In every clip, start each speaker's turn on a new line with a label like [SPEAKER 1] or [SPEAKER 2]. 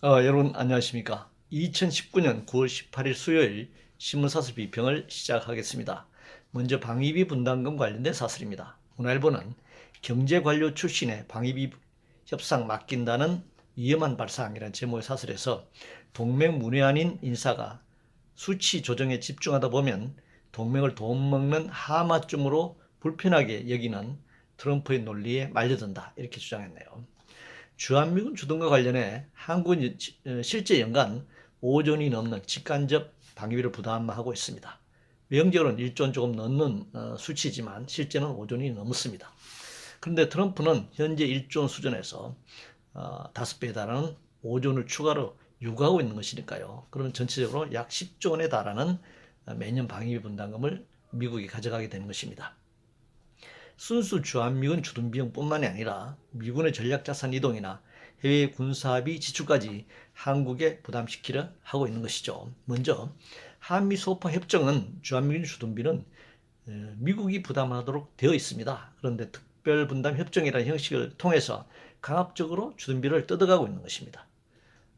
[SPEAKER 1] 어, 여러분 안녕하십니까? 2019년 9월 18일 수요일 신문사설 비평을 시작하겠습니다. 먼저 방위비 분담금 관련된 사설입니다. 문화일보는 경제관료 출신의 방위비 협상 맡긴다는 위험한 발상이라는 제목의 사설에서 동맹 문외한인 인사가 수치 조정에 집중하다 보면 동맹을 돈 먹는 하마쯤으로 불편하게 여기는 트럼프의 논리에 말려든다 이렇게 주장했네요. 주한미군 주둔과 관련해 한국은 어, 실제 연간 5조 원이 넘는 직간접 방위비를 부담하고 있습니다. 명적으로는 1조 조금 넘는 어, 수치지만 실제는 5조 원이 넘습니다. 그런데 트럼프는 현재 1조 수준에서 어, 5배에 달하는 5조 원을 추가로 요구하고 있는 것이니까요. 그러면 전체적으로 약 10조 원에 달하는 매년 방위비 분담금을 미국이 가져가게 되는 것입니다. 순수 주한미군 주둔 비용뿐만이 아니라 미군의 전략자산 이동이나 해외 군사비 지출까지 한국에 부담시키려 하고 있는 것이죠. 먼저 한미 소파 협정은 주한미군 주둔비는 어, 미국이 부담하도록 되어 있습니다. 그런데 특별 분담 협정이라는 형식을 통해서 강압적으로 주둔비를 뜯어가고 있는 것입니다.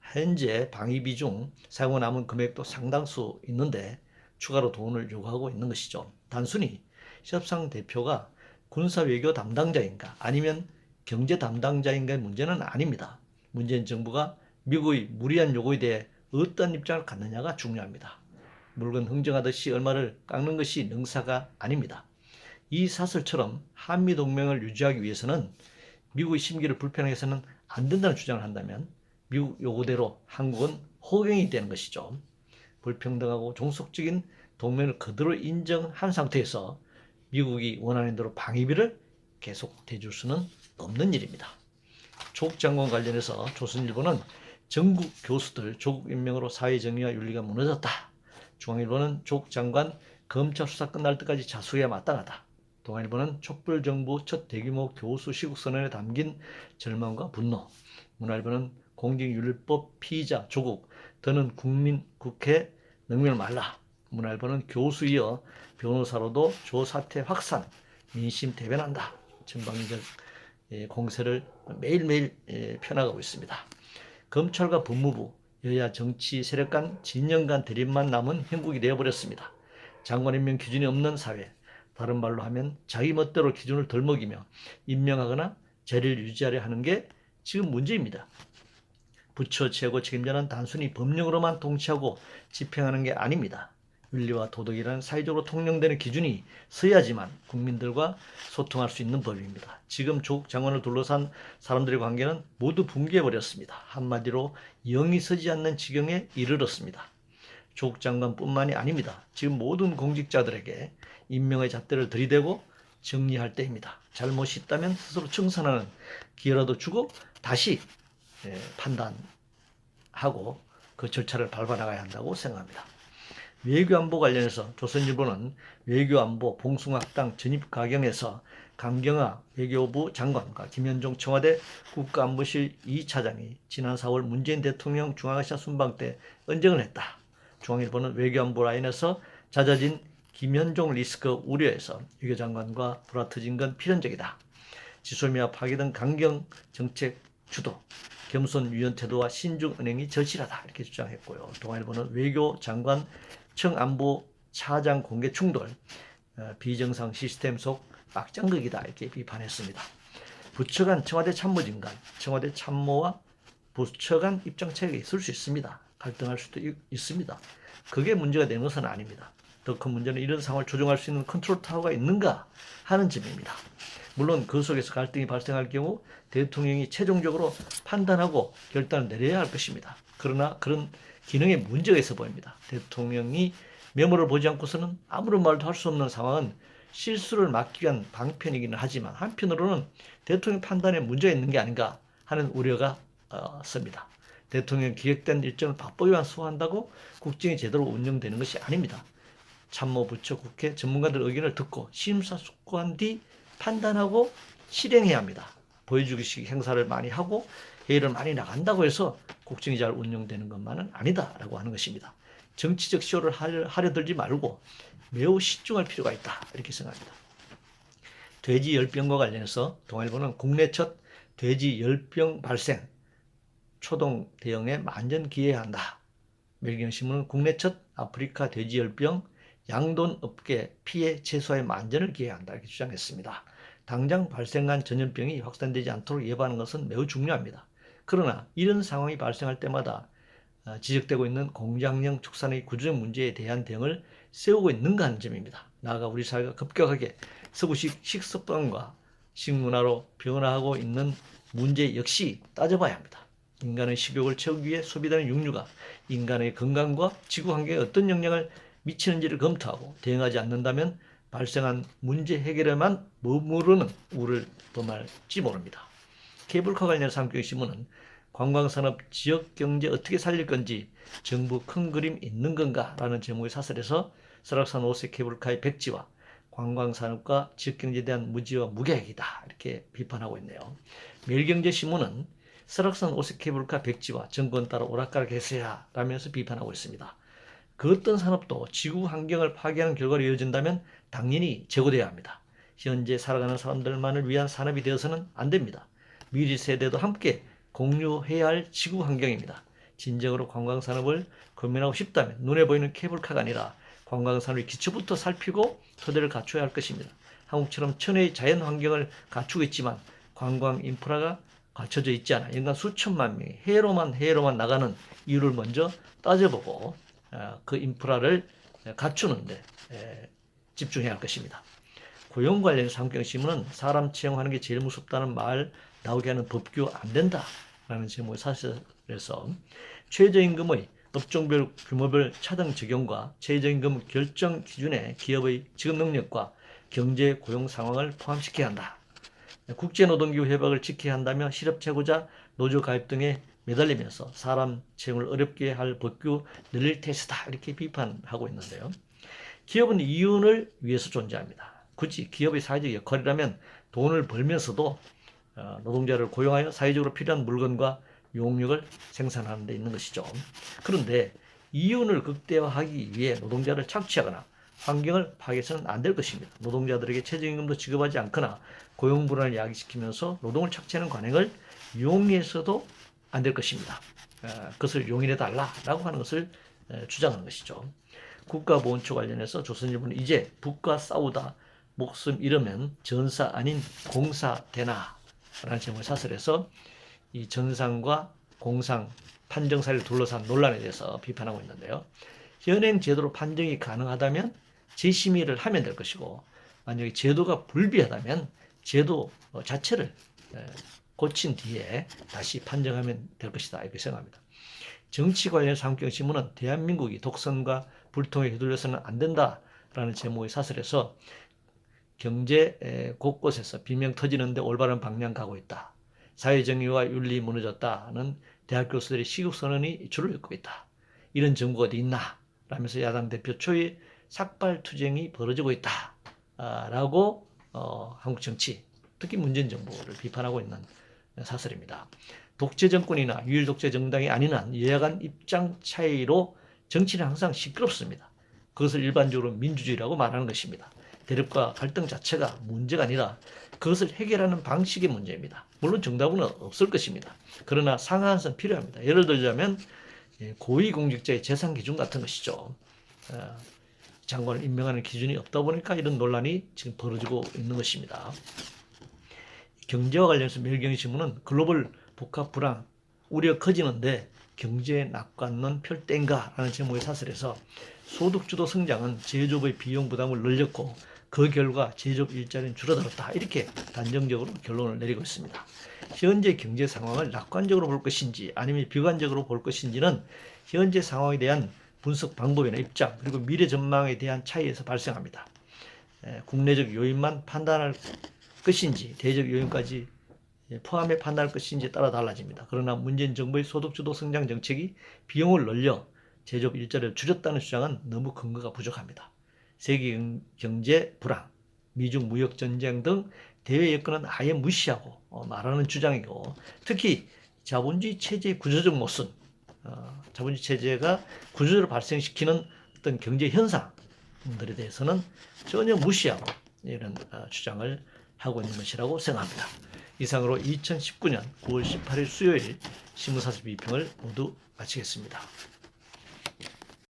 [SPEAKER 1] 현재 방위비 중 사용 남은 금액도 상당수 있는데 추가로 돈을 요구하고 있는 것이죠. 단순히 협상 대표가 군사 외교 담당자인가 아니면 경제 담당자인가의 문제는 아닙니다. 문재인 정부가 미국의 무리한 요구에 대해 어떤 입장을 갖느냐가 중요합니다. 물건 흥정하듯이 얼마를 깎는 것이 능사가 아닙니다. 이 사설처럼 한미 동맹을 유지하기 위해서는 미국의 심기를 불편하게 해서는 안 된다는 주장을 한다면 미국 요구대로 한국은 호갱이 되는 것이죠. 불평등하고 종속적인 동맹을 그대로 인정한 상태에서 미국이 원하는 대로 방위비를 계속 대줄 수는 없는 일입니다. 조국 장관 관련해서 조선일보는 전국 교수들 조국 임명으로 사회 정의와 윤리가 무너졌다. 중앙일보는 조국 장관 검찰 수사 끝날 때까지 자수해야 마땅하다. 동아일보는 촛불 정부 첫 대규모 교수 시국 선언에 담긴 절망과 분노. 문화일보는 공직윤리법 피의자 조국 더는 국민 국회 능멸 말라. 문화일보는 교수이어 변호사로도 조 사태 확산 민심 대변한다. 전방위적 예, 공세를 매일매일 예, 펴나가고 있습니다. 검찰과 법무부, 여야 정치 세력 간 진영 간 대립만 남은 형국이 되어버렸습니다. 장관 임명 기준이 없는 사회, 다른 말로 하면 자기 멋대로 기준을 덜 먹이며 임명하거나 자리를 유지하려 하는 게 지금 문제입니다. 부처 최고 책임자는 단순히 법령으로만 통치하고 집행하는 게 아닙니다. 윤리와 도덕이라는 사회적으로 통용되는 기준이 서야지만 국민들과 소통할 수 있는 법입니다. 지금 조국 장관을 둘러싼 사람들의 관계는 모두 붕괴해버렸습니다. 한마디로 영이 서지 않는 지경에 이르렀습니다. 조국 장관뿐만이 아닙니다. 지금 모든 공직자들에게 임명의 잣대를 들이대고 정리할 때입니다. 잘못이 있다면 스스로 청산하는 기회라도 주고 다시 예, 판단하고 그 절차를 밟아 나가야 한다고 생각합니다. 외교안보 관련해서 조선일보는 외교안보 봉숭아학당 전입 가경에서 강경화 외교부 장관과 김현종 청와대 국가안보실 2차장이 지난 4월 문재인 대통령 중앙아시아 순방 때 언쟁을 했다. 중앙일보는 외교안보 라인에서 잦아진 김현종 리스크 우려에서 외교장관과 불화터진 건 필연적이다. 지소미아 파기 등 강경 정책 주도, 겸손 유연 태도와 신중 은행이 절실하다 이렇게 주장했고요. 동아일보는 외교 장관 청안보 차장 공개 충돌, 어, 비정상 시스템 속 막장극이다 이렇게 비판했습니다. 부처 간 청와대 참모진간, 청와대 참모와 부처 간 입장 차이가 있을 수 있습니다. 갈등할 수도 있습니다. 그게 문제가 되는 것은 아닙니다. 더 큰 문제는 이런 상황을 조정할 수 있는 컨트롤 타워가 있는가 하는 점입니다. 물론 그 속에서 갈등이 발생할 경우 대통령이 최종적으로 판단하고 결단을 내려야 할 것입니다. 그러나 그런 기능에 문제가 있어 보입니다. 대통령이 메모를 보지 않고서는 아무런 말도 할 수 없는 상황은 실수를 막기 위한 방편이기는 하지만 한편으로는 대통령 판단에 문제가 있는 게 아닌가 하는 우려가 어, 습니다. 대통령 기획된 일정을 바쁘게만 소화한다고 국정이 제대로 운영되는 것이 아닙니다. 참모 부처 국회 전문가들 의견을 듣고 심사숙고한 뒤 판단하고 실행해야 합니다. 보여주기식 행사를 많이 하고 회의를 많이 나간다고 해서 국정이 잘 운영되는 것만은 아니다라고 하는 것입니다. 정치적 쇼를 하려, 들지 말고 매우 신중할 필요가 있다 이렇게 생각합니다. 돼지 열병과 관련해서 동아일보는 국내 첫 돼지 열병 발생 초동 대응에 만전 기해야 한다. 멜경신문은 국내 첫 아프리카 돼지 열병 양돈 업계 피해 최소화에 만전을 기해야 한다 이렇게 주장했습니다. 당장 발생한 전염병이 확산되지 않도록 예방하는 것은 매우 중요합니다. 그러나 이런 상황이 발생할 때마다 어, 지적되고 있는 공장형 축산의 구조적 문제에 대한 대응을 세우고 있는가 하는 점입니다. 나아가 우리 사회가 급격하게 서구식 식습관과 식문화로 변화하고 있는 문제 역시 따져봐야 합니다. 인간의 식욕을 채우기 위해 소비되는 육류가 인간의 건강과 지구 환경에 어떤 영향을 미치는지를 검토하고 대응하지 않는다면 발생한 문제 해결에만 머무르는 우를 범할지 모릅니다. 케이블카 관련 상경신문은 관광산업 지역 경제 어떻게 살릴 건지 정부 큰 그림 있는 건가 라는 제목의 사설에서 설악산 오색 케이블카의 백지와 관광산업과 지역경제에 대한 무지와 무계획이다 이렇게 비판하고 있네요. 매일경제신문은 설악산 오색 케이블카 백지와 정권 따라 오락가락했어야 라면서 비판하고 있습니다. 그 어떤 산업도 지구 환경을 파괴하는 결과로 이어진다면 당연히 제거돼야 합니다. 현재 살아가는 사람들만을 위한 산업이 되어서는 안 됩니다. 미래 세대도 함께 공유해야 할 지구 환경입니다. 진정으로 관광 산업을 고민하고 싶다면 눈에 보이는 케이블카가 아니라 관광 산업의 기초부터 살피고 토대를 갖춰야 할 것입니다. 한국처럼 천혜의 자연 환경을 갖추고 있지만 관광 인프라가 갖춰져 있지 않아 연간 수천만 명이 해로만 해로만 나가는 이유를 먼저 따져보고 어, 그 인프라를 갖추는데 에, 집중해야 할 것입니다. 고용 관련 상경신문은 사람 채용하는 게 제일 무섭다는 말 나오게 하는 법규 안 된다 라는 제목의 사실에서 최저임금의 업종별 규모별 차등 적용과 최저임금 결정 기준에 기업의 지급 능력과 경제 고용 상황을 포함시켜야 한다. 국제노동기구 협약을 지켜야 한다며 실업체고자 노조 가입 등에 매달리면서 사람 채용을 어렵게 할 법규 늘릴 테스다 이렇게 비판하고 있는데요. 기업은 이윤을 위해서 존재합니다. 굳이 기업의 사회적 역할이라면 돈을 벌면서도 어, 노동자를 고용하여 사회적으로 필요한 물건과 용역을 생산하는 데 있는 것이죠. 그런데 이윤을 극대화하기 위해 노동자를 착취하거나 환경을 파괴해서는 안 될 것입니다. 노동자들에게 최저임금도 지급하지 않거나 고용 불안을 야기시키면서 노동을 착취하는 관행을 용인해서도 안 될 것입니다. 어, 그것을 용인해 달라라고 하는 것을 어, 주장하는 것이죠. 국가보훈처 관련해서 조선일보는 이제 북과 싸우다 목숨 잃으면 전사 아닌 공사 되나 라는 제목을 사설해서 이 전상과 공상 판정 사를 둘러싼 논란에 대해서 비판하고 있는데요. 현행 제도로 판정이 가능하다면 재심의를 하면 될 것이고 만약에 제도가 불비하다면 제도 자체를 고친 뒤에 다시 판정하면 될 것이다 이렇게 생각합니다. 정치 관련 상경신문은 대한민국이 독선과 불통에 휘둘려서는 안 된다라는 제목의 사설에서 경제 곳곳에서 비명 터지는데 올바른 방향 가고 있다. 사회정의와 윤리 무너졌다는 대학 교수들의 시국선언이 줄을 잇고 있다. 이런 정부가 어디 있나? 라면서 야당 대표 초의 삭발투쟁이 벌어지고 있다. 아, 라고 어, 한국 정치, 특히 문재인 정부를 비판하고 있는 사설입니다. 독재 정권이나 유일 독재 정당이 아닌 한 여야간 입장 차이로 정치는 항상 시끄럽습니다. 그것을 일반적으로 민주주의라고 말하는 것입니다. 대립과 갈등 자체가 문제가 아니라 그것을 해결하는 방식의 문제입니다. 물론 정답은 없을 것입니다. 그러나 상하한 선 필요합니다. 예를 들자면 예, 고위공직자의 재산 기준 같은 것이죠. 어, 장관을 임명하는 기준이 없다 보니까 이런 논란이 지금 벌어지고 있는 것입니다. 경제와 관련해서 매일경신문은 글로벌 복합 불안 우려 커지는데 경제 낙관론 펼땐가라는 제목의 사설에서 소득주도 성장은 제조업의 비용 부담을 늘렸고 그 결과 제조업 일자리는 줄어들었다. 이렇게 단정적으로 결론을 내리고 있습니다. 현재 경제 상황을 낙관적으로 볼 것인지 아니면 비관적으로 볼 것인지는 현재 상황에 대한 분석 방법이나 입장 그리고 미래 전망에 대한 차이에서 발생합니다. 국내적 요인만 판단할 것인지 대적 요인까지 포함해 판단할 것인지에 따라 달라집니다. 그러나 문재인 정부의 소득주도 성장 정책이 비용을 늘려 제조업 일자리를 줄였다는 주장은 너무 근거가 부족합니다. 세계 경제 불황, 미중 무역 전쟁 등 대외 여건은 아예 무시하고 어, 말하는 주장이고 특히 자본주의 체제의 구조적 모순, 어, 자본주의 체제가 구조를 발생시키는 어떤 경제 현상들에 대해서는 전혀 무시하고 이런 어, 주장을 하고 있는 것이라고 생각합니다. 이상으로 2019년 9월 18일 수요일 신문사설 비평을 모두 마치겠습니다.